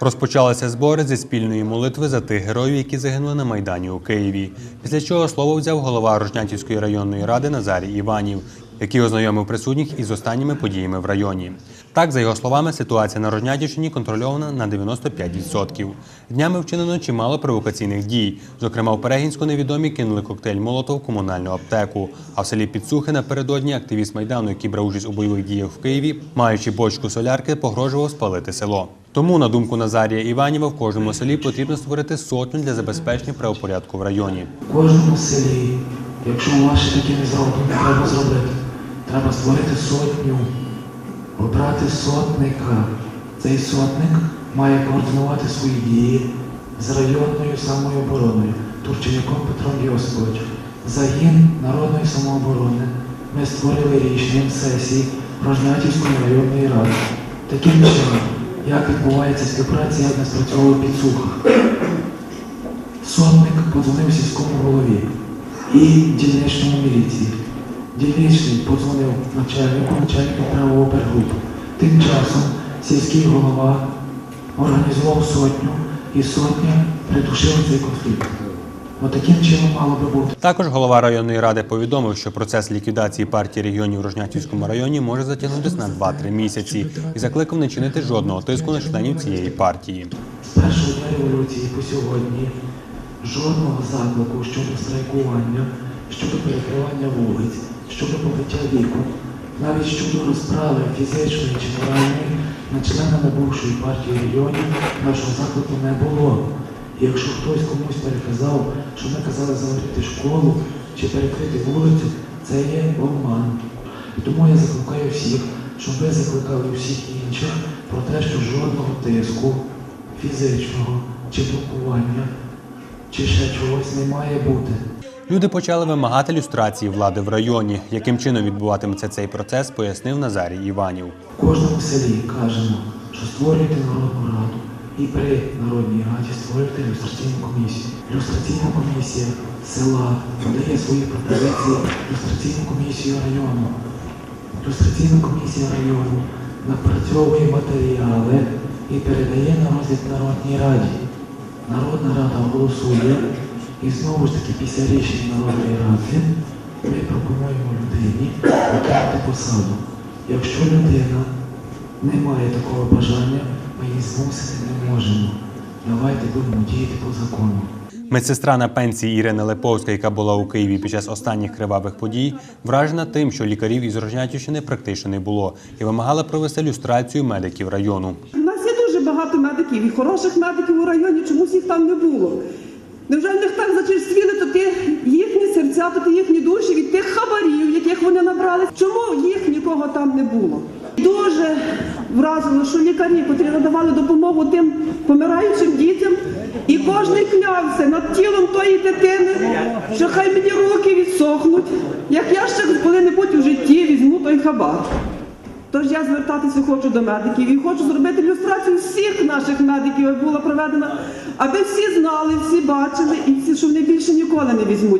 Розпочалися збори зі спільної молитви за тих героїв, які загинули на Майдані у Києві. Після чого слово взяв голова Рожнятівської районної ради Назарій Іванів, який ознайомив присутніх із останніми подіями в районі. Так, за його словами, ситуація на Рожнятівщині контрольована на 95%. Днями вчинено чимало провокаційних дій. Зокрема, у Перегінську невідомі кинули коктейль Молотов в комунальну аптеку. А в селі Підсухи напередодні активіст Майдану, який брав участь у бойових діях в Києві, маючи бочку солярки, погрожував спалити село. Тому, на думку Назарія Іваніва, в кожному селі потрібно створити сотню для забезпечення правопорядку в районі. В кожному селі, якщо у вас таке не зроблено, треба зробити. Треба створити сотню, обрати сотника. Цей сотник має координувати свої дії з районною самообороною, Турченяком Петром Йосиповичем. Загін народної самооборони ми створили рішенням сесії Рожнятівської районної ради. Таким чином, як відбувається співпраця, як не спрацьовує підсуха. Сонник подзвонив сільському голові і дільничному міліції. Дільничний подзвонив начальнику, начальнику правого опергрупи. Тим часом сільський голова організував сотню і сотня придушила цей конфлікт. Отаким чином мало би бути. Також голова районної ради повідомив, що процес ліквідації партії регіонів у Рожнятівському районі може затягнутися на 2-3 місяці і закликав не чинити жодного тиску на членів цієї партії. З першого дня революції по сьогодні жодного заклику щодо страйкування, щодо перекривання вулиць, щодо побиття віку, навіть щодо розправи фізичної чи моральної над членами бувшої партії регіонів нашого заклику не було. І якщо хтось комусь переказав, що ми казали закрити школу чи перекрити вулицю, це є обман. Тому я закликаю всіх, щоб ви закликали всіх інших про те, що жодного тиску фізичного чи блокування, чи ще чогось не має бути. Люди почали вимагати люстрації влади в районі. Яким чином відбуватиметься цей процес, пояснив Назарій Іванів. В кожному селі кажемо, що створюйте народну раду і при народній раді створюйте люстраційну комісію. Люстраційна комісія села подає свої пропозиції люстраційну комісію району. Люстраційна комісія району напрацьовує матеріали і передає на розгляд народній раді. Народна рада голосує і знову ж таки після рішення народної ради ми пропонуємо людині отримати посаду. Якщо людина не має такого бажання, ми її змусити не можемо. Давайте будемо діяти по закону. Медсестра на пенсії Ірина Леповська, яка була у Києві під час останніх кривавих подій, вражена тим, що лікарів із Рожнятівщини практично не було, і вимагала провести люстрацію медиків району. У нас є дуже багато медиків і хороших медиків у районі, чомусь їх там не було. Невже в них так зачерствіли, то ті їхні серця, то ті їхні душі від тих хабарів, яких вони набрали. Чому їх нікого там не було? Дуже вразило, що лікарі, котрі надавали допомогу тим помираючим дітям, і кожен клявся над тілом тої дитини, що хай мені руки відсохнуть, як я ще коли-небудь у житті візьму той хабар. Тож я звертатися хочу до медиків і хочу зробити ілюстрацію всіх наших медиків, як була проведена, аби всі знали, всі бачили і всі, що вони більше ніколи не візьмуть.